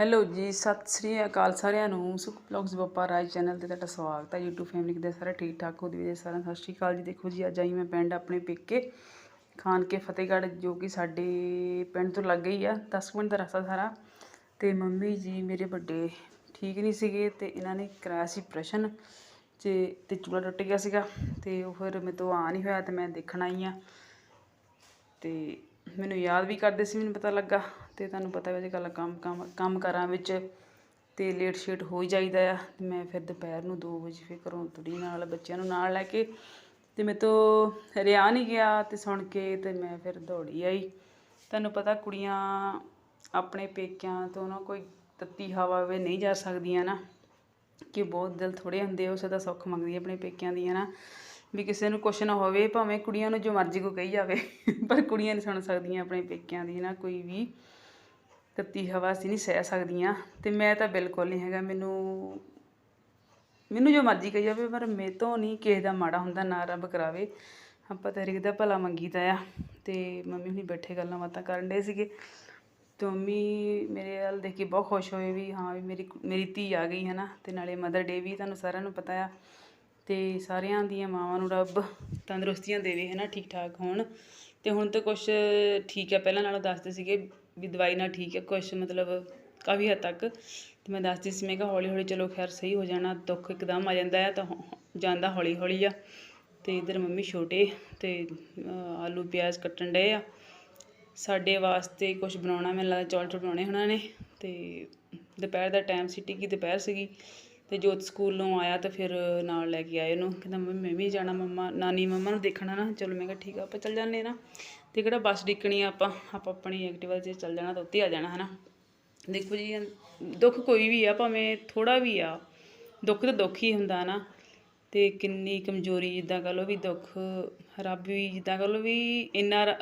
Hello ਜੀ, ਸਤਿ ਸ੍ਰੀ ਅਕਾਲ ਸਾਰਿਆਂ ਨੂੰ। ਸੁਖ ਬਲੌਗਸ ਬੱਪਾ ਰਾਜ ਚੈਨਲ ਤੇ ਤੁਹਾਡਾ ਸਵਾਗਤ ਹੈ। YouTube ਫੈਮਿਲੀ ਕਿਤੇ ਸਾਰੇ ਠੀਕ ਠਾਕ ਹੋ ਜੀ ਸਾਰਿਆਂ ਸਤਿ ਸ੍ਰੀ ਅਕਾਲ ਜੀ। ਦੇਖੋ ਜੀ, ਅੱਜ ਆਈ ਮੈਂ ਪਿੰਡ ਆਪਣੇ ਪੇਕੇ ਖਾਨ ਕੇ ਫਤਿਹਗੜ੍ਹ, ਜੋ ਕਿ ਸਾਡੇ ਪਿੰਡ ਤੋਂ ਲੱਗ ਗਈ ਆ। 10 ਮਿੰਟ ਦਾ ਰਸਤਾ ਸਾਰਾ। ਤੇ ਮੰਮੀ ਜੀ ਮੇਰੇ ਵੱਡੇ ਠੀਕ ਨਹੀਂ ਸੀਗੇ ਤੇ ਇਹਨਾਂ ਨੇ ਕਰਾਇਆ ਸੀ ਪ੍ਰਸ਼ਨ, ਤੇ ਤੇ ਚੂਲਾ ਟੁੱਟ ਗਿਆ ਸੀਗਾ। ਤੇ ਉਹ ਫਿਰ ਮੇਰੇ ਤੋਂ ਆ ਨਹੀਂ ਹੋਇਆ ਤੇ ਮੈਂ ਦੇਖਣ ਆਈ ਆ। ਤੇ ਮੈਨੂੰ ਯਾਦ ਵੀ ਕਰਦੇ ਸੀ, ਮੈਨੂੰ ਪਤਾ ਲੱਗਾ। ਤੇ ਤੁਹਾਨੂੰ ਪਤਾ ਵੀ ਅੱਜ ਕੱਲ੍ਹ ਕੰਮ ਕੰਮ ਕੰਮ ਕਰਾਂ ਵਿੱਚ ਤੇ ਲੇਟ ਸ਼ੇਟ ਹੋ ਹੀ ਜਾਈਦਾ ਆ। ਮੈਂ ਫਿਰ ਦੁਪਹਿਰ ਨੂੰ 2 ਵਜੇ ਫਿਰ ਘਰੋਂ ਤੁਰੀ ਨਾਲ ਬੱਚਿਆਂ ਨੂੰ ਨਾਲ ਲੈ ਕੇ। ਤੇ ਮੇਰੇ ਤੋਂ ਰਿਆ ਨਹੀਂ ਗਿਆ ਤੇ ਸੁਣ ਕੇ ਤੇ ਮੈਂ ਫਿਰ ਦੌੜੀ ਆਈ। ਤੁਹਾਨੂੰ ਪਤਾ ਕੁੜੀਆਂ ਆਪਣੇ ਪੇਕਿਆਂ ਤੋਂ ਨਾ ਕੋਈ ਤੱਤੀ ਹਵਾ ਵੇ ਨਹੀਂ ਜਾ ਸਕਦੀਆਂ ਨਾ। ਕਿ ਬਹੁਤ ਦਿਲ ਥੋੜੇ ਹੁੰਦੇ ਆ, ਉਸੇ ਦਾ ਸੁੱਖ ਮੰਗਦੀ ਆਪਣੇ ਪੇਕਿਆਂ ਦੀ ਹੈ ਨਾ। ਵੀ ਕਿਸੇ ਨੂੰ ਕੁਛ ਨਾ ਹੋਵੇ ਭਾਵੇਂ ਕੁੜੀਆਂ ਨੂੰ ਜੋ ਮਰਜ਼ੀ ਕੋ ਕਹੀ ਜਾਵੇ। ਪਰ ਕੁੜੀਆਂ ਨਹੀਂ ਸੁਣ ਸਕਦੀਆਂ ਆਪਣੇ ਪੇਕਿਆਂ ਦੀ ਨਾ ਕੋਈ ਵੀ। ਤੱਤੀ ਹਵਾ ਅਸੀਂ ਨਹੀਂ ਸਹਿ ਸਕਦੀਆਂ ਤੇ ਮੈਂ ਤਾਂ ਬਿਲਕੁਲ ਨਹੀਂ ਹੈਗਾ, ਮੈਨੂੰ ਮੈਨੂੰ ਜੋ ਮਰਜ਼ੀ ਕਹੀ ਜਾਵੇ, ਪਰ ਮੇਰੇ ਤੋਂ ਨਹੀਂ ਕਿਸੇ ਦਾ ਮਾੜਾ ਹੁੰਦਾ, ਨਾ ਰੱਬ ਕਰਾਵੇ। ਆਪਾਂ ਤਾਂ ਹਰ ਦਾ ਭਲਾ ਮੰਗੀਦਾ ਆ ਤੇ ਮੰਮੀ ਹੁਣੀ ਬੈਠੇ ਗੱਲਾਂ ਬਾਤਾਂ ਕਰਨ ਡੇ ਸੀਗੇ। ਤੇ ਮੰਮੀ ਮੇਰੇ ਵੱਲ ਦੇਖ ਕੇ ਬਹੁਤ ਖੁਸ਼ ਹੋਏ ਵੀ ਹਾਂ ਵੀ ਮੇਰੀ ਮੇਰੀ ਧੀ ਆ ਗਈ ਹੈ ਨਾ, ਤੇ ਨਾਲੇ ਮਦਰ ਡੇ ਵੀ ਤੁਹਾਨੂੰ ਸਾਰਿਆਂ ਨੂੰ ਪਤਾ ਆ। ਤੇ ਸਾਰਿਆਂ ਦੀਆਂ ਮਾਵਾਂ ਨੂੰ ਰੱਬ ਤੰਦਰੁਸਤੀਆਂ ਦੇਵੇ, ਹੈ ਨਾ ਠੀਕ ਠਾਕ ਹੋਣ। ਤੇ ਹੁਣ ਤਾਂ ਕੁਛ ਠੀਕ ਹੈ ਪਹਿਲਾਂ ਨਾਲੋਂ ਦੱਸਦੇ ਸੀਗੇ ਵੀ ਦਵਾਈ ਨਾਲ ਠੀਕ ਹੈ, ਕੁਛ ਮਤਲਬ ਕਾਫੀ ਹੱਦ ਤੱਕ। ਤੇ ਮੈਂ ਦੱਸਦੀ ਸੀ, ਮੈਂ ਕਿਹਾ ਹੌਲੀ ਹੌਲੀ ਚਲੋ ਖੈਰ ਸਹੀ ਹੋ ਜਾਣਾ, ਦੁੱਖ ਇੱਕਦਮ ਆ ਜਾਂਦਾ ਹੈ ਤਾਂ ਹੋ- ਜਾਂਦਾ ਹੌਲੀ ਹੌਲੀ ਆ। ਤੇ ਇਧਰ ਮੰਮੀ ਛੋਟੇ, ਤੇ ਆਲੂ ਪਿਆਜ਼ ਕੱਟਣ ਡਏ ਆ। ਸਾਡੇ ਵਾਸਤੇ ਕੁਝ ਬਣਾਉਣਾ, ਮੈਨੂੰ ਲੱਗਦਾ ਚੌਲ ਚੌਲ ਬਣਾਉਣੇ ਉਹਨਾਂ ਨੇ। ਤੇ ਦੁਪਹਿਰ ਦਾ ਟਾਈਮ ਸੀ, ਟਿੱਕੀ ਦੁਪਹਿਰ ਸੀਗੀ। ਤੇ ਜੋਤ ਸਕੂਲੋਂ ਆਇਆ ਤਾਂ ਫਿਰ ਨਾਲ ਲੈ ਕੇ ਆਏ ਉਹਨੂੰ। ਕਹਿੰਦਾ ਮੰਮੀ ਮੈਂ ਵੀ ਜਾਣਾ, ਮੰਮਾ, ਨਾਨੀ ਮੰਮਾ ਨੂੰ ਦੇਖਣਾ ਨਾ। ਚਲੋ ਮੈਂ ਕਿਹਾ ਠੀਕ ਆ, ਆਪਾਂ ਚੱਲ ਜਾਂਦੇ ਨਾ। ਤੇ ਕਿਹੜਾ ਬੱਸ ਡਿੱਕਣੀ ਆ ਆਪਾਂ ਆਪਾਂ ਆਪਣੀ ਐਕਟਿਵਾ 'ਤੇ ਚੱਲ ਜਾਣਾ ਤਾਂ ਉੱਤੇ ਆ ਜਾਣਾ, ਹਨਾ? ਦੇਖੋ ਜੀ, ਦੁੱਖ ਕੋਈ ਵੀ ਆ, ਭਾਵੇਂ ਥੋੜਾ ਵੀ ਆ, ਦੁੱਖ ਤਾਂ ਦੁੱਖ ਹੀ ਹੁੰਦਾ ਨਾ ਤੇ ਕਿੰਨੀ ਕਮਜ਼ੋਰੀ ਜਿੱਦਾਂ ਕਹ ਲਓ ਵੀ ਦੁੱਖ, ਰੱਬ ਵੀ ਜਿੱਦਾਂ ਕਹ ਲਓ ਵੀ ਇੰਨਾ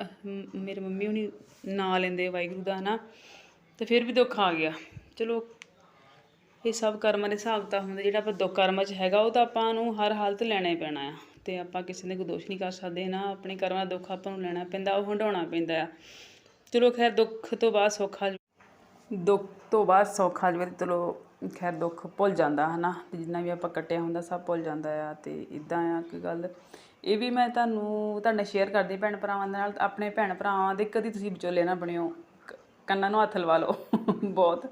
ਮੇਰੇ ਮੰਮੀ ਹੁਣੀ ਨਾਂ ਲੈਂਦੇ ਵਾਹਿਗੁਰੂ ਦਾ, ਹਨਾ? ਤੇ ਫਿਰ ਵੀ ਦੁੱਖ ਆ ਗਿਆ। ਚਲੋ, ਇਹ ਸਭ ਕਰਮਾਂ ਦੇ ਹਿਸਾਬ ਤਾਂ ਹੁੰਦਾ, ਜਿਹੜਾ ਆਪਾਂ ਦੁੱਖ ਕਰਮਾਂ 'ਚ ਹੈਗਾ, ਉਹ ਤਾਂ ਆਪਾਂ ਨੂੰ ਹਰ ਹਾਲਤ ਲੈਣਾ ਹੀ ਪੈਣਾ ਆ। ਤੇ ਆਪਾਂ ਕਿਸੇ ਦੇ ਕੋਈ ਦੋਸ਼ ਨਹੀਂ ਕਰ ਸਕਦੇ ਨਾ, ਆਪਣੇ ਕਰਮਾਂ ਦਾ ਦੁੱਖ ਆਪਾਂ ਨੂੰ ਲੈਣਾ ਪੈਂਦਾ, ਉਹ ਹੰਡਾਉਣਾ ਪੈਂਦਾ ਆ। ਚਲੋ ਖੈਰ ਦੁੱਖ ਤੋਂ ਬਾਅਦ ਸੌਖਾ ਆ ਦੁੱਖ ਤੋਂ ਬਾਅਦ ਸੌਖਾ ਆ ਜਾਵੇ ਤੇ ਚਲੋ ਖੈਰ ਦੁੱਖ ਭੁੱਲ ਜਾਂਦਾ, ਹਨਾ? ਤੇ ਜਿੰਨਾ ਵੀ ਆਪਾਂ ਕੱਟਿਆ ਹੁੰਦਾ ਸਭ ਭੁੱਲ ਜਾਂਦਾ ਆ, ਤੇ ਇਦਾਂ ਆ ਕਿ ਗੱਲ। ਇਹ ਵੀ ਮੈਂ ਤੁਹਾਨੂੰ, ਤੁਹਾਡੇ ਸ਼ੇਅਰ ਕਰਦੀ ਭੈਣ ਭਰਾਵਾਂ ਦੇ ਨਾਲ, ਆਪਣੇ ਭੈਣ ਭਰਾਵਾਂ ਦੇ ਕਦੀ ਤੁਸੀਂ ਵਿਚੋਲੇ ਨਾ ਬਣਿਓ। ਕ- ਕੰਨਾਂ ਨੂੰ ਹੱਥ ਲਵਾ ਲਓ, ਬਹੁਤ।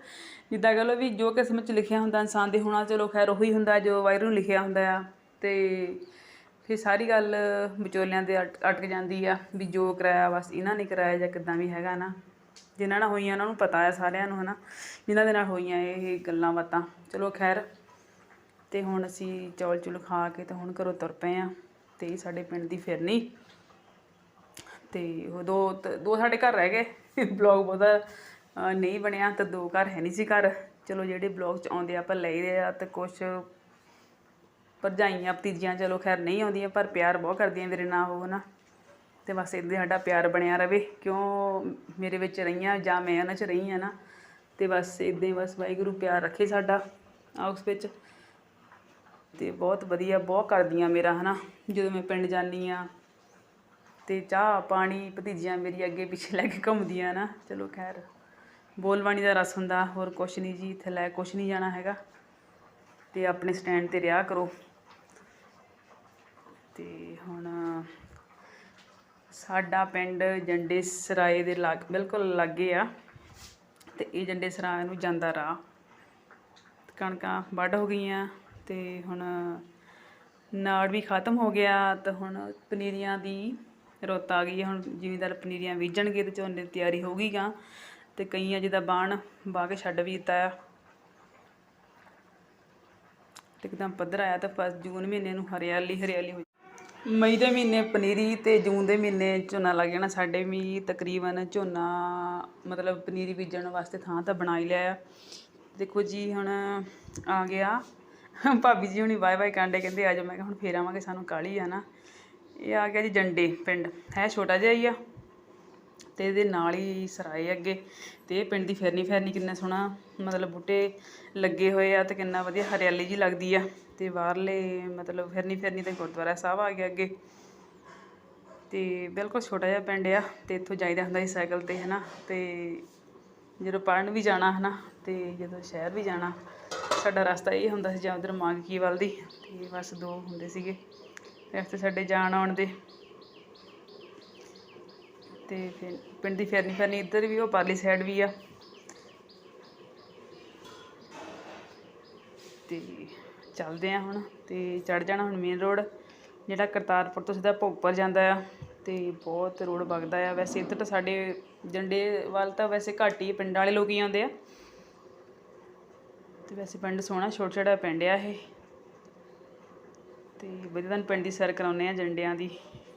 ਜਿੱਦਾਂ ਕਹ ਲਓ ਵੀ ਜੋ ਕਿਸਮਤ 'ਚ ਲਿਖਿਆ ਹੁੰਦਾ ਇਨਸਾਨ ਦੇ ਹੋਣਾ, ਚਲੋ ਖੈਰ ਉਹੀ ਹੁੰਦਾ ਜੋ ਵਾਹਿਗੁਰੂ ਨੂੰ ਲਿਖਿਆ ਹੁੰਦਾ ਆ। ਤੇ ਫਿਰ ਸਾਰੀ ਗੱਲ ਵਿਚੋਲਿਆਂ ਦੇ ਅਟ- ਅਟਕ ਜਾਂਦੀ ਆ ਵੀ ਜੋ ਕਰਾਇਆ ਬਸ ਇਹਨਾਂ ਨੇ ਕਰਾਇਆ ਜਾਂ ਕਿੱਦਾਂ ਵੀ ਹੈਗਾ ਨਾ। ਜਿਨ੍ਹਾਂ ਨਾਲ ਹੋਈਆਂ ਉਹਨਾਂ ਨੂੰ ਪਤਾ ਆ ਸਾਰਿਆਂ ਨੂੰ ਹਨਾ। ਜਿਨ੍ਹਾਂ ਦੇ ਨਾਲ ਹੋਈਆਂ ਇਹ ਗੱਲਾਂ ਬਾਤਾਂ। ਚਲੋ ਖੈਰ, ਤੇ ਹੁਣ ਅਸੀਂ ਚੌਲ ਚੁਲ ਖਾ ਕੇ ਤੇ ਹੁਣ ਘਰੋਂ ਤੁਰ ਪਏ ਆ ਤੇ ਸਾਡੇ ਪਿੰਡ ਦੀ ਫਿਰਨੀ ਤੇ ਉਹ ਦੋ ਤ- ਦੋ ਸਾਡੇ ਘਰ ਰਹਿ ਗਏ। ਬਲੌਗ ਬਹੁਤਾ ਨਹੀਂ ਬਣਿਆ ਤਾਂ ਦੋ ਘਰ ਹੈ ਨਹੀਂ ਸੀ ਘਰ। ਚਲੋ ਜਿਹੜੇ ਬਲੌਗ ਚ ਆਉਂਦੇ ਆ, ਆਪਾਂ ਲਈਦੇ ਆ ਤੇ ਕੁਛ ਭਰਜਾਈਆਂ, ਭਤੀਜੀਆਂ, ਚਲੋ ਖੈਰ ਨਹੀਂ ਆਉਂਦੀਆਂ, ਪਰ ਪਿਆਰ ਬਹੁਤ ਕਰਦੀਆਂ ਮੇਰੇ ਨਾਲ ਉਹ ਨਾ। ਤੇ ਬਸ ਇੱਦਾਂ ਸਾਡਾ ਪਿਆਰ ਬਣਿਆ ਰਵੇ। ਕਿਉਂ ਮੇਰੇ ਵਿੱਚ ਰਹੀਆਂ ਜਾਂ ਮੈਂ ਉਹਨਾਂ 'ਚ ਰਹੀ ਆ ਨਾ, ਤੇ ਬਸ ਇੱਦਾਂ ਹੀ ਬਸ ਵਾਹਿਗੁਰੂ ਪਿਆਰ ਰੱਖੇ ਸਾਡਾ ਆਪਸ ਵਿੱਚ। ਤੇ ਬਹੁਤ ਵਧੀਆ, ਬਹੁਤ ਕਰਦੀਆਂ ਮੇਰਾ, ਹਨਾ। ਜਦੋਂ ਮੈਂ ਪਿੰਡ ਜਾਂਦੀ ਆ ਤੇ ਚਾਹ, ਪਾਣੀ, ਭਤੀਜੀਆਂ ਮੇਰੀ ਅੱਗੇ ਪਿੱਛੇ ਲੈ ਕੇ ਘੁੰਮਦੀਆਂ ਨਾ, ਚਲੋ ਖੈਰ। ਬੋਲਬਾਣੀ ਦਾ ਰਸ ਹੁੰਦਾ, ਹੋਰ ਕੁਛ ਨਹੀਂ ਜੀ, ਇੱਥੇ ਲੈ ਕੁਛ ਨਹੀਂ ਜਾਣਾ ਹੈਗਾ। ਤੇ ਆਪਣੇ ਸਟੈਂਡ ਤੇ ਰਿਹਾ ਕਰੋ। ਤੇ ਹੁਣ ਸਾਡਾ ਪਿੰਡ ਜੰਡੇ ਸਰਾਏ ਦੇ ਲਾਗ, ਬਿਲਕੁਲ ਲਾਗੇ ਆ ਤੇ ਇਹ ਜੰਡੇ ਸਰਾਏ ਨੂੰ ਜਾਂਦਾ ਰਾਹ ਕਣਕਾਂ ਵੱਢ ਹੋ ਗਈਆਂ ਤੇ ਹੁਣ ਨਾੜ ਵੀ ਖਤਮ ਹੋ ਗਿਆ ਤਾਂ ਹੁਣ ਪਨੀਰੀਆਂ ਦੀ ਰੁੱਤ ਆ ਗਈ ਹੈ। ਹੁਣ ਜ਼ਿਮੀਂਦਾਰ ਪਨੀਰੀਆਂ ਬੀਜਣਗੇ ਤੇ ਝੋਨੇ ਦੀ ਤਿਆਰੀ ਹੋ ਗਈ ਗਾਂ ਤੇ ਕਈਆਂ ਜਿਹਦਾ ਬਾਣ ਵਾਹ ਕੇ ਛੱਡ ਵੀ ਦਿੱਤਾ ਆ ਤੇ ਇੱਕਦਮ ਪੱਧਰ ਆਇਆ ਤਾਂ ਫਸ ਜੂਨ ਮਹੀਨੇ ਨੂੰ ਹਰਿਆਲੀ ਹਰਿਆਲੀ ਹੋ ਮਈ ਦੇ ਮਹੀਨੇ ਪਨੀਰੀ ਤੇ ਜੂਨ ਦੇ ਮਹੀਨੇ ਝੋਨਾ ਲੱਗ ਜਾਣਾ ਸਾਡੇ ਵੀ, ਤਕਰੀਬਨ ਝੋਨਾ ਮਤਲਬ ਪਨੀਰੀ ਬੀਜਣ ਵਾਸਤੇ ਥਾਂ ਤਾਂ ਬਣਾ ਹੀ ਲਿਆ ਆ। ਦੇਖੋ ਜੀ, ਹੁਣ ਆ ਗਿਆ। ਭਾਬੀ ਜੀ ਹੁਣੀ ਬਾਏ ਬਾਏ ਕਾਂਡੇ ਕਹਿੰਦੇ, ਆ ਜਾਓ। ਮੈਂ ਕਿਹਾ, ਹੁਣ ਫੇਰ ਆਵਾਂਗੇ, ਸਾਨੂੰ ਕਾਲੀ ਆ ਨਾ। ਇਹ ਆ ਗਿਆ ਜੀ ਜੰਡੇ ਪਿੰਡ। ਹੈ ਛੋਟਾ ਜਿਹਾ ਹੀ ਆ ਤੇ ਇਹਦੇ ਨਾਲ ਹੀ ਸਰਾਏ ਅੱਗੇ। ਤੇ ਇਹ ਪਿੰਡ ਦੀ ਫਿਰਨੀ ਫਿਰਨੀ ਕਿੰਨਾ ਸੋਹਣਾ ਮਤਲਬ ਬੂਟੇ ਲੱਗੇ ਹੋਏ ਆ ਤੇ ਕਿੰਨਾ ਵਧੀਆ ਹਰਿਆਲੀ ਜੀ ਲੱਗਦੀ ਆ। ਤੇ ਬਾਹਰਲੇ ਮਤਲਬ ਫਿਰਨੀ ਫਿਰਨੀ ਤੇ ਗੁਰਦੁਆਰਾ ਸਾਹਿਬ ਆ ਗਿਆ ਅੱਗੇ। ਤੇ ਬਿਲਕੁਲ ਛੋਟਾ ਜਿਹਾ ਪਿੰਡ ਆ ਤੇ ਇੱਥੋਂ ਜਾਈਦਾ ਹੁੰਦਾ ਸੀ ਸਾਈਕਲ ਤੇ, ਹਨਾ? ਤੇ ਜਦੋਂ ਪੜਨ ਵੀ ਜਾਣਾ, ਹਨਾ? ਤੇ ਜਦੋਂ ਸ਼ਹਿਰ ਵੀ ਜਾਣਾ, ਸਾਡਾ ਰਸਤਾ ਇਹ ਹੁੰਦਾ ਸੀ ਜਾਂ ਉਧਰ ਮਾਂਗਕੀ ਵੱਲ ਦੀ, ਤੇ ਬਸ ਦੋ ਹੁੰਦੇ ਸੀਗੇ। ਰਸਤੇ ਸਾਡੇ ਜਾਣ ਆਉਣ ਦੇ। ਤੇ ਫਿਰ ਪਿੰਡ ਦੀ ਫਿਰਨੀ ਫਿਰਨੀ ਇੱਧਰ ਵੀ, ਉਹ ਪਾਰਲੀ ਸਾਈਡ ਵੀ ਆ। ਤੇ ਚੱਲਦੇ ਆ ਹੁਣ ਤੇ ਚੜ ਜਾਣਾ ਹੁਣ ਮੇਨ ਰੋਡ ਜਿਹੜਾ ਕਰਤਾਰਪੁਰ ਤੋਂ ਸਿੱਧਾ ਭੋਗਪੁਰ ਜਾਂਦਾ ਆ ਤੇ ਬਹੁਤ ਰੋਡ ਵਗਦਾ ਆ। ਵੈਸੇ ਇੱਧਰ ਤਾਂ ਸਾਡੇ ਜੰਡੇ ਵੱਲ ਤਾਂ ਵੈਸੇ ਘੱਟ ਹੀ ਪਿੰਡ ਵਾਲੇ ਲੋਕ ਹੀ ਆਉਂਦੇ ਆ। ਤੇ ਵੈਸੇ ਪਿੰਡ ਸੋਹਣਾ ਛੋਟਾ ਛੋਟਾ ਪਿੰਡ ਆ ਇਹ। ਤੇ ਵਧੀਆ ਤੁਹਾਨੂੰ ਪਿੰਡ ਦੀ ਸੈਰ ਕਰਾਉਂਦੇ ਆ ਜੰਡਿਆਂ ਦੀ।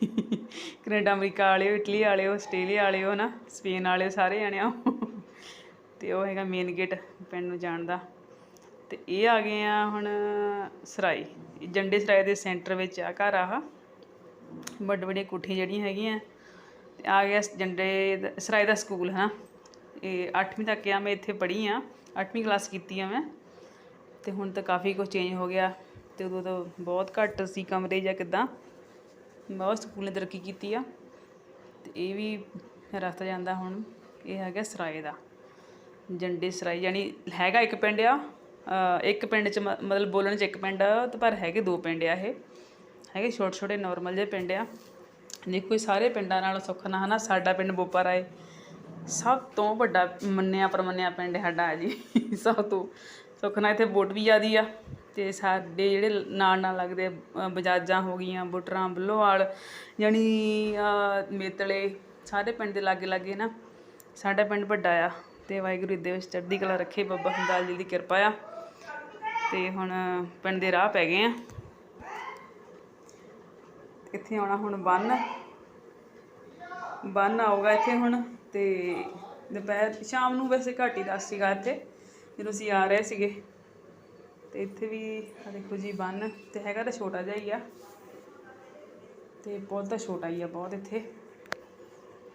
ਕੈਨੇਡਾ, ਅਮਰੀਕਾ ਵਾਲਿਓ, ਇਟਲੀ ਵਾਲਿਓ, ਆਸਟ੍ਰੇਲੀਆ ਵਾਲਿਓ ਨਾ ਸਪੇਨ ਵਾਲਿਓ ਸਾਰੇ ਜਾਣੇ ਆ ਤੇ ਉਹ ਹੈਗਾ ਮੇਨ ਗੇਟ ਪਿੰਡ ਨੂੰ ਜਾਣ ਦਾ। ਤੇ ਇਹ ਆ ਗਏ ਆ ਹੁਣ ਸਰਾਈ। ਜੰਡੇ ਸਰਾਈ ਦੇ ਸੈਂਟਰ ਵਿੱਚ ਆ ਘਰ ਆਹ। ਵੱਡੇ ਵੱਡੀਆਂ ਕੋਠੀਆਂ ਜਿਹੜੀਆਂ ਹੈਗੀਆਂ। ਤੇ ਆ ਗਿਆ ਜੰਡੇ ਦਾ- ਸਰਾਏ ਦਾ ਸਕੂਲ ਹੈ ਇਹ 8ਵੀਂ ਤੱਕ ਆ, ਮੈਂ ਇੱਥੇ ਪੜ੍ਹੀ ਆ। 8ਵੀਂ ਕਲਾਸ ਕੀਤੀ ਆ ਮੈਂ। ਤੇ ਹੁਣ ਤਾਂ ਕਾਫੀ ਕੁਝ ਚੇਂਜ ਹੋ ਗਿਆ। ਤੇ ਉਦੋਂ ਤਾਂ ਬਹੁਤ ਘੱਟ ਸੀ ਕਮਰੇ ਜਾਂ ਕਿਦਾਂ। ਬਹੁਤ ਸਕੂਲ ਨੇ ਤਰੱਕੀ ਕੀਤੀ ਆ। ਤੇ ਇਹ ਵੀ ਰਸਤਾ ਜਾਂਦਾ ਹੁਣ। ਇਹ ਹੈਗਾ ਸਰਾਏ ਦਾ। ਜੰਡੇ ਸਰਾਏ ਯਾਨੀ ਹੈਗਾ ਇੱਕ ਪਿੰਡ ਆ। ਇੱਕ ਪਿੰਡ ਚ ਮ- ਮਤਲਬ ਬੋਲਣ ਚ ਇੱਕ ਪਿੰਡ ਆ ਪਰ ਹੈਗੇ ਦੋ ਪਿੰਡ ਆ ਇਹ। ਹੈਗੇ ਛੋਟੇ ਛੋਟੇ ਨਾਰਮਲ ਜਿਹੇ ਪਿੰਡ ਆ। ਦੇਖੋ ਇਹ ਸਾਰੇ ਪਿੰਡਾਂ ਨਾਲੋਂ ਸੁੱਖ ਨਾ ਹਨਾ? ਸਾਡਾ ਪਿੰਡ ਬੋਪਾ ਰਾਏ ਸਭ ਤੋਂ ਵੱਡਾ ਮੰਨਿਆ ਪਰਮੰਨਿਆ ਪਿੰਡ ਸਾਡਾ ਹੈ ਜੀ, ਸਭ ਤੋਂ। ਸੁੱਖ ਨਾਲ ਇੱਥੇ ਵੋਟ ਵੀ ਜ਼ਿਆਦੀ ਆ, ਤੇ ਸਾਡੇ ਜਿਹੜੇ ਨਾਲ ਨਾਲ ਲੱਗਦੇ ਬਜਾਜਾਂ ਹੋ ਗਈਆਂ ਬੁੱਟਰਾਂ ਬੁੱਲੋਵਾਲ ਯਾਨੀ ਮੇਤਲੇ, ਸਾਰੇ ਪਿੰਡ ਦੇ ਲਾਗੇ ਲਾਗੇ ਨਾ ਸਾਡਾ ਪਿੰਡ ਵੱਡਾ ਆ, ਤੇ ਵਾਹਿਗੁਰੂ ਦੇ ਵਿੱਚ ਚੜ੍ਹਦੀ ਕਲਾ ਰੱਖੇ, ਬੱਬਾ ਹੰਦਾਲ ਜੀ ਦੀ ਕਿਰਪਾ ਆ। ਤੇ ਹੁਣ ਪਿੰਡ ਦੇ ਰਾਹ ਪੈ ਗਏ ਆ। ਇੱਥੇ ਆਉਣਾ ਹੁਣ ਬੰਨ। ਬੰਨ ਆਊਗਾ ਇੱਥੇ ਹੁਣ ਤੇ ਦੁਪਹਿਰ, ਸ਼ਾਮ ਨੂੰ ਵੈਸੇ ਘੱਟ ਹੀ ਦੱਸ ਸੀਗਾ ਇੱਥੇ, ਜਦੋਂ ਅਸੀਂ ਆ ਰਹੇ ਸੀਗੇ। ਤੇ ਇੱਥੇ ਵੀ ਆ ਦੇਖੋ ਜੀ ਬੰਨ, ਤੇ ਹੈਗਾ ਤਾਂ ਛੋਟਾ ਜਿਹਾ ਹੀ ਆ। ਤੇ ਬਹੁਤ ਛੋਟਾ ਹੀ ਆ, ਬਹੁਤ ਇੱਥੇ।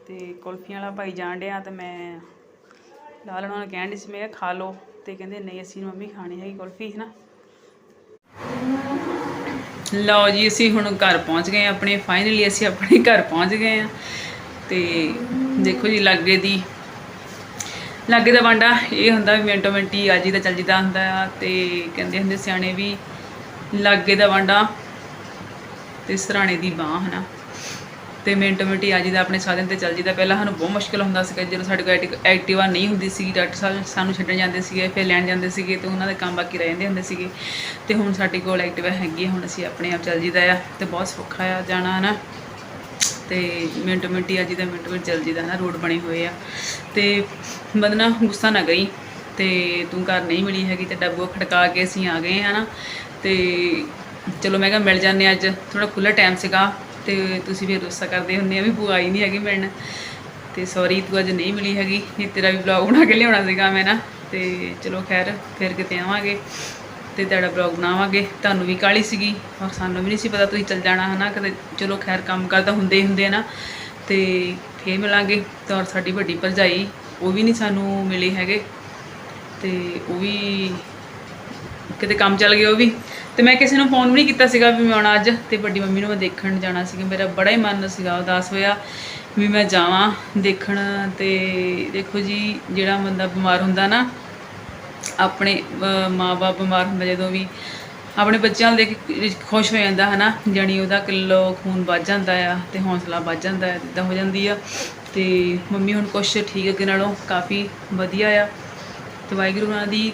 ਤੇ ਕੁਲਫੀਆਂ ਵਾਲਾ ਭਾਈ ਜਾਣ ਡਿਆ ਤੇ ਮੈਂ ਲਾਲ ਉਹਨਾਂ ਨੂੰ ਕਹਿਣ ਡਈ ਸੀ, ਮੈਂ ਖਾ ਲਓ। ਤੇ ਕਹਿੰਦੇ ਨਹੀਂ, ਅਸੀਂ ਮੰਮੀ ਖਾਣੀ ਹੈਗੀ ਕੁਲਫੀ ਹੈ ਨਾ ਲਓ ਜੀ, ਅਸੀਂ ਹੁਣ ਘਰ ਪਹੁੰਚ ਗਏ ਹਾਂ ਆਪਣੇ ਫਾਈਨਲੀ ਅਸੀਂ ਆਪਣੇ ਘਰ ਪਹੁੰਚ ਗਏ ਆ ਤੇ ਦੇਖੋ ਜੀ, ਲਾਗੇ ਦੀ, ਲਾਗੇ ਦਾ ਵਾਂਡਾ, ਇਹ ਹੁੰਦਾ ਵੀ ਮਿੰਟੋ ਮਿੰਟੀ ਅੱਜ ਹੀ ਚੱਲ ਜਿਦਾ ਹੁੰਦਾ ਆ, ਤੇ ਕਹਿੰਦੇ ਹੁੰਦੇ ਸਿਆਣੇ ਵੀ ਲਾਗੇ ਦਾ ਵਾਂਡਾ ਤੇ ਸਰਾਣੇ ਦੀ ਬਾਹ, ਹਨਾ। ਤੇ ਮਿੰਟੋ ਮਿੰਟੀ ਅੱਜ ਦਾ ਆਪਣੇ ਸਾਧਨ ਤੇ ਚੱਲ ਜੀਦਾ ਪਹਿਲਾਂ ਸਾਨੂੰ ਬਹੁਤ ਮੁਸ਼ਕਿਲ ਹੁੰਦਾ ਸੀਗਾ ਜਦੋਂ ਸਾਡੇ ਕੋਲ ਐਕਟਿ- ਐਕਟਿਵਾ ਨਹੀਂ ਹੁੰਦੀ ਸੀ ਡਾਕਟਰ ਸਾਹਿਬ ਸਾਨੂੰ ਛੱਡਣ ਜਾਂਦੇ ਸੀਗੇ ਫਿਰ ਲੈਣ ਜਾਂਦੇ ਸੀਗੇ ਤੇ ਉਹਨਾਂ ਦੇ ਕੰਮ ਬਾਕੀ ਰਹਿ ਜਾਂਦੇ ਹੁੰਦੇ ਸੀਗੇ। ਤੇ ਹੁਣ ਸਾਡੇ ਕੋਲ ਐਕਟਿਵਾ ਹੈਗੀ ਆ, ਹੁਣ ਅਸੀਂ ਆਪਣੇ ਆਪ ਚੱਲ ਜੀਦਾ ਆ ਤੇ ਬਹੁਤ ਸੌਖਾ ਆ ਜਾਣਾ ਹਨਾ ਤੇ ਮਿੰਟੋ ਮਿੰਟੀ ਅੱਜ ਦਾ ਮਿੰਟ ਵਿੱਚ ਚੱਲ ਜੀਦਾ ਨਾ ਰੋਡ ਬਣੇ ਹੋਏ ਆ। ਤੇ ਬਦਨਾ ਗੁੱਸਾ ਨਾ ਗਈ ਤੇ ਤੂੰ ਘਰ ਨਹੀਂ ਮਿਲੀ ਹੈਗੀ ਤੇ ਡੱਬੂ ਖੜਕਾ ਕੇ ਅਸੀਂ ਆ ਗਏ ਹਨਾ ਤੇ ਚਲੋ ਮੈਂ ਕਿਹਾ ਮਿਲ ਜਾਂਦੇ ਹਾਂ ਅੱਜ ਥੋੜਾ ਖੁੱਲਾ ਟਾਈਮ ਸੀਗਾ। ਤੇ ਤੁਸੀਂ ਵੀ ਗੁੱਸਾ ਕਰਦੇ ਹੁੰਦੇ ਆ ਵੀ ਭੂਆ ਆਈ ਨਹੀਂ ਹੈਗੀ ਮਿਲਣ ਤੇ ਸੌਰੀ ਤੂੰ ਅੱਜ ਨਹੀਂ ਮਿਲੀ ਹੈਗੀ। ਨਹੀਂ, ਤੇਰਾ ਵੀ ਵਲੌਗ ਬਣਾ ਕੇ ਲਿਆਉਣਾ ਸੀਗਾ ਮੈਂ ਨਾ। ਤੇ ਚਲੋ ਖੈਰ, ਫਿਰ ਕਿਤੇ ਆਵਾਂਗੇ ਤੇ ਤੁਹਾਡਾ ਬਲੌਗ ਬਣਾਵਾਂਗੇ। ਤੁਹਾਨੂੰ ਵੀ ਕਾਲੀ ਸੀਗੀ ਔਰ ਸਾਨੂੰ ਵੀ ਨਹੀਂ ਸੀ ਪਤਾ ਤੁਸੀਂ ਚੱਲ ਜਾਣਾ ਹਨਾ। ਕਦੇ ਚਲੋ ਖੈਰ, ਕੰਮ ਕਰਦਾ ਹੁੰਦੇ ਹੀ ਹੁੰਦੇ ਆ ਨਾ। ਤੇ ਫੇਰ ਮਿਲਾਂਗੇ। ਤੇ ਔਰ ਸਾਡੀ ਵੱਡੀ ਭਰਜਾਈ, ਉਹ ਵੀ ਨਹੀਂ ਸਾਨੂੰ ਮਿਲੇ ਹੈਗੇ। ਤੇ ਉਹ ਵੀ ਕਿਤੇ ਕੰਮ ਚੱਲ ਗਏ ਉਹ ਵੀ। ਤੇ ਮੈਂ ਕਿਸੇ ਨੂੰ ਫੋਨ ਵੀ ਨਹੀਂ ਕੀਤਾ ਸੀਗਾ ਵੀ ਮੈਂ ਆਉਣਾ ਅੱਜ ਤੇ ਵੱਡੀ ਮੰਮੀ ਨੂੰ ਮੈਂ ਦੇਖਣ ਜਾਣਾ ਸੀਗਾ। ਮੇਰਾ ਬੜਾ ਹੀ ਮਨ ਸੀਗਾ, ਉਦਾਸ ਹੋਇਆ ਵੀ ਮੈਂ ਜਾਵਾਂ ਦੇਖਣ ਤੇ ਦੇਖੋ ਜੀ, ਜਿਹੜਾ ਬੰਦਾ ਬਿਮਾਰ ਹੁੰਦਾ ਨਾ, ਆਪਣੇ ਮਾਪੇ ਬਿਮਾਰ ਹੁੰਦਾ ਜਦੋਂ ਵੀ ਆਪਣੇ ਬੱਚਿਆਂ ਨੂੰ ਦੇਖ ਕੇ ਖੁਸ਼ ਹੋ ਜਾਂਦਾ, ਹਨਾ? ਜਾਣੀ ਉਹਦਾ ਕਿਲੋ ਖੂਨ ਵੱਧ ਜਾਂਦਾ ਆ ਤੇ ਹੌਸਲਾ ਵੱਧ ਜਾਂਦਾ ਹੈ ਇਦਾਂ ਹੋ ਜਾਂਦੀ ਆ। ਤੇ ਮੰਮੀ ਹੁਣ ਕੁਛ ਠੀਕ ਅੱਗੇ ਨਾਲੋਂ ਕਾਫੀ ਵਧੀਆ ਆ। ਤੇ ਵਾਹਿਗੁਰੂ ਉਹਨਾਂ ਦੀ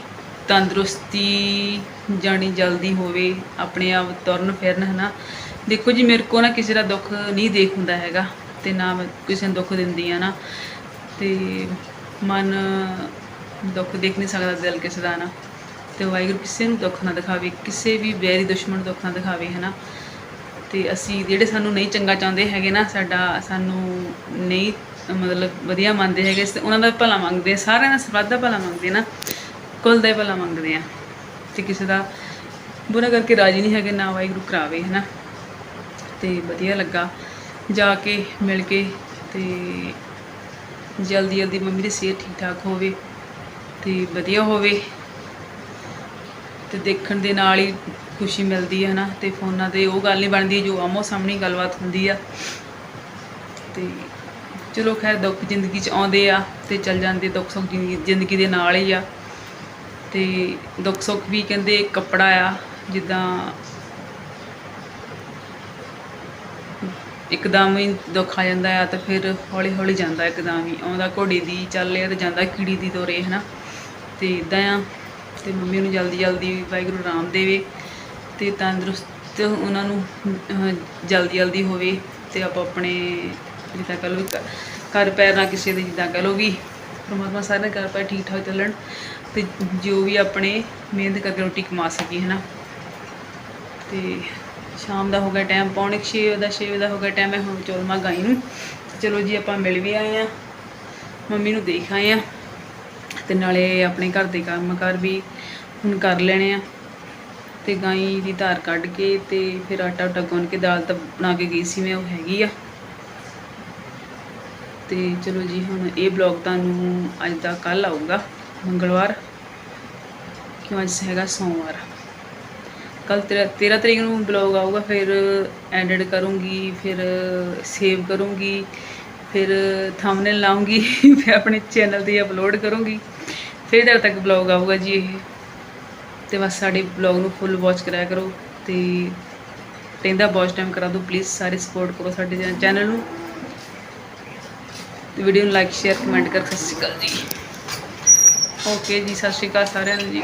ਤੰਦਰੁਸਤੀ ਜਾਣੀ ਜਲਦੀ ਹੋਵੇ, ਆਪਣੇ ਆਪ ਤੁਰਨ ਫਿਰਨ, ਹਨਾ? ਦੇਖੋ ਜੀ, ਮੇਰੇ ਕੋ ਨਾ ਕਿਸੇ ਦਾ ਦੁੱਖ ਨਹੀਂ ਦੇਖ ਹੁੰਦਾ ਹੈਗਾ ਤੇ ਨਾ ਮੈਂ ਕਿਸੇ ਨੂੰ ਦੁੱਖ ਦਿੰਦੀ ਆ ਨਾ। ਤੇ ਮਨ ਦੁੱਖ ਦੇਖ ਨਹੀਂ ਸਕਦਾ, ਦਿਲ ਕਿਸੇ ਦਾ ਨਾ। ਤੇ ਵਾਹਿਗੁਰੂ ਕਿਸੇ ਨੂੰ ਦੁੱਖ ਨਾ ਦਿਖਾਵੇ, ਕਿਸੇ ਵੀ ਬੈਰੀ ਦੁਸ਼ਮਣ ਨੂੰ ਦੁੱਖ ਨਾ ਦਿਖਾਵੇ, ਹਨਾ? ਤੇ ਅਸੀਂ ਜਿਹੜੇ ਸਾਨੂੰ ਨਹੀਂ ਚੰਗਾ ਚਾਹੁੰਦੇ ਹੈਗੇ ਨਾ, ਸਾਡਾ, ਸਾਨੂੰ ਨਹੀਂ ਮਤਲਬ ਵਧੀਆ ਮੰਨਦੇ ਹੈਗੇ ਉਹਨਾਂ ਦਾ ਭਲਾ ਮੰਗਦੇ, ਸਾਰਿਆਂ ਦਾ ਸਭ ਦਾ ਭਲਾ ਮੰਗਦੇ ਆ ਨਾ। ਕੁੱਲ ਦਾ ਹੀ ਭਲਾ ਮੰਗਦੇ ਆ ਤੇ ਕਿਸੇ ਦਾ ਬੁਰਾ ਕਰਕੇ ਰਾਜੀ ਨਹੀਂ ਹੈਗੇ, ਨਾ ਵਾਹਿਗੁਰੂ ਕਰਾਵੇ, ਹਨਾ? ਤੇ ਵਧੀਆ ਲੱਗਾ ਜਾ ਕੇ ਮਿਲ ਕੇ ਤੇ ਜਲਦੀ ਜਲਦੀ ਮੰਮੀ ਦੀ ਸਿਹਤ ਠੀਕ ਠਾਕ ਹੋਵੇ ਤੇ ਵਧੀਆ ਹੋਵੇ ਤੇ ਦੇਖਣ ਦੇ ਨਾਲ ਹੀ ਖੁਸ਼ੀ ਮਿਲਦੀ ਹੈ ਨਾ ਤੇ ਫੋਨਾਂ ਤੇ ਉਹ ਗੱਲ ਨਹੀਂ ਬਣਦੀ ਜੋ ਆਮੋ ਸਾਹਮਣੇ ਗੱਲਬਾਤ ਹੁੰਦੀ ਆ। ਤੇ ਚਲੋ ਖੈਰ ਦੁੱਖ ਜ਼ਿੰਦਗੀ 'ਚ ਆਉਂਦੇ ਆ ਤੇ ਚੱਲ ਜਾਂਦੇ ਦੁੱਖ ਸੁੱਖ ਜ਼ਿੰਦਗੀ ਦੇ ਨਾਲ ਹੀ ਆ। ਤੇ ਦੁੱਖ ਸੁੱਖ ਵੀ ਕਹਿੰਦੇ ਕੱਪੜਾ ਆ, ਜਿੱਦਾਂ ਇੱਕਦਮ ਹੀ ਦੁੱਖ ਆ ਜਾਂਦਾ ਆ ਤਾਂ ਫਿਰ ਹੌਲੀ ਹੌਲੀ ਜਾਂਦਾ ਇੱਕਦਮ ਹੀ, ਆਉਂਦਾ ਘੋੜੀ ਦੀ ਚੱਲੇ ਤੇ ਜਾਂਦਾ ਕੀੜੀ ਦੀ ਤੋਰੇ, ਹਨਾ? ਤੇ ਇਦਾਂ ਆ, ਤੇ ਮੰਮੀ ਨੂੰ ਜਲਦੀ ਜਲਦੀ ਵਾਹਿਗੁਰੂ ਰਾਮ ਦੇਵੇ ਤੇ ਤੰਦਰੁਸਤ ਉਹਨਾਂ ਨੂੰ ਜਲਦੀ ਜਲਦੀ ਹੋਵੇ ਤੇ ਆਪਾਂ ਆਪਣੇ ਜਿੱਦਾਂ ਕਹ ਲਓ ਘ- ਘਰ ਪੈਰ ਨਾ ਕਿਸੇ ਦੇ ਜਿੱਦਾਂ ਕਹ ਲਓ ਵੀ ਪਰਮਾਤਮਾ ਸਾਰਿਆਂ ਦੇ ਘਰ ਪੈਰ ਠੀਕ ਠਾਕ ਚੱਲਣ ਤੇ ਜੋ ਵੀ ਆਪਣੇ ਮਿਹਨਤ ਕਰਕੇ ਰੋਟੀ ਕਮਾ ਸਕੀ ਨਾ ਤੇ ਸ਼ਾਮ ਦਾ ਹੋ ਗਿਆ ਟਾਈਮ ਪੌਣੇ 6 ਦਾ 6 ਦਾ ਹੋ ਗਿਆ ਟਾਈਮ ਮੈਂ ਹੁਣ ਚੋਲਮਾ ਗਾਈ ਨੂੰ। ਚਲੋ ਜੀ, ਆਪਾਂ ਮਿਲ ਵੀ ਆਏ ਆ ਮੰਮੀ ਨੂੰ ਦੇਖ ਆਏ ਆ ਤੇ ਨਾਲੇ ਆਪਣੇ ਘਰ ਦੇ ਕੰਮ ਕਰ ਵੀ ਹੁਣ ਕਰ ਲੈਣੇ ਆ। ਤੇ ਗਾਈ ਦੀ ਧਾਰ ਕੱਢ ਕੇ ਤੇ ਫਿਰ ਆਟਾ ਉਟਾ ਗੁੰਨ ਕੇ ਦਾਲ ਤਾਂ ਬਣਾ ਕੇ ਗਈ ਸੀ ਮੈਂ, ਉਹ ਹੈਗੀ ਆ। ਤੇ ਚਲੋ ਜੀ, ਹੁਣ ਇਹ ਬਲੌਗ ਤੁਹਾਨੂੰ ਅੱਜ ਦਾ ਕੱਲ ਆਊਗਾ, ਮੰਗਲਵਾਰ। ਕਿਉਂ ਅੱਜ ਹੈਗਾ ਸੋਮਵਾਰ? ਕੱਲ 13 ਤਰੀਕ ਨੂੰ ਬਲੌਗ ਆਊਗਾ, ਫਿਰ ਐਡਿਟ ਕਰੂੰਗੀ, ਫਿਰ ਸੇਵ ਕਰੂੰਗੀ, ਫਿਰ ਥੰਬਨੇਲ ਲਾਉਂਗੀ ਫਿਰ ਆਪਣੇ ਚੈਨਲ ਤੇ ਅਪਲੋਡ ਕਰੂੰਗੀ। ਫਿਰ ਦਰ ਤੱਕ ਬਲੌਗ ਆਊਗਾ ਜੀ ਇਹ। ਤੇ ਬਸ ਸਾਡੇ ਬਲੌਗ ਨੂੰ ਫੁੱਲ ਵਾਚ ਕਰਾਇਆ ਕਰੋ ਤੇ ਰਹਿੰਦਾ ਵਾਚ ਟਾਈਮ ਕਰਾ ਦਿਓ ਪਲੀਜ਼ ਸਾਰੇ ਸਪੋਰਟ ਕਰੋ ਸਾਡੇ ਚੈਨਲ ਨੂੰ। ਤੇ ਵੀਡੀਓ ਨੂੰ ਲਾਈਕ ਸ਼ੇਅਰ ਕਮੈਂਟ ਕਰ। ਸਤਿ ਸ਼੍ਰੀ ਅਕਾਲ ਜੀ। ਓਕੇ ਜੀ, ਸਤਿ ਸ਼੍ਰੀ ਅਕਾਲ ਸਾਰਿਆਂ ਨੂੰ ਜੀ।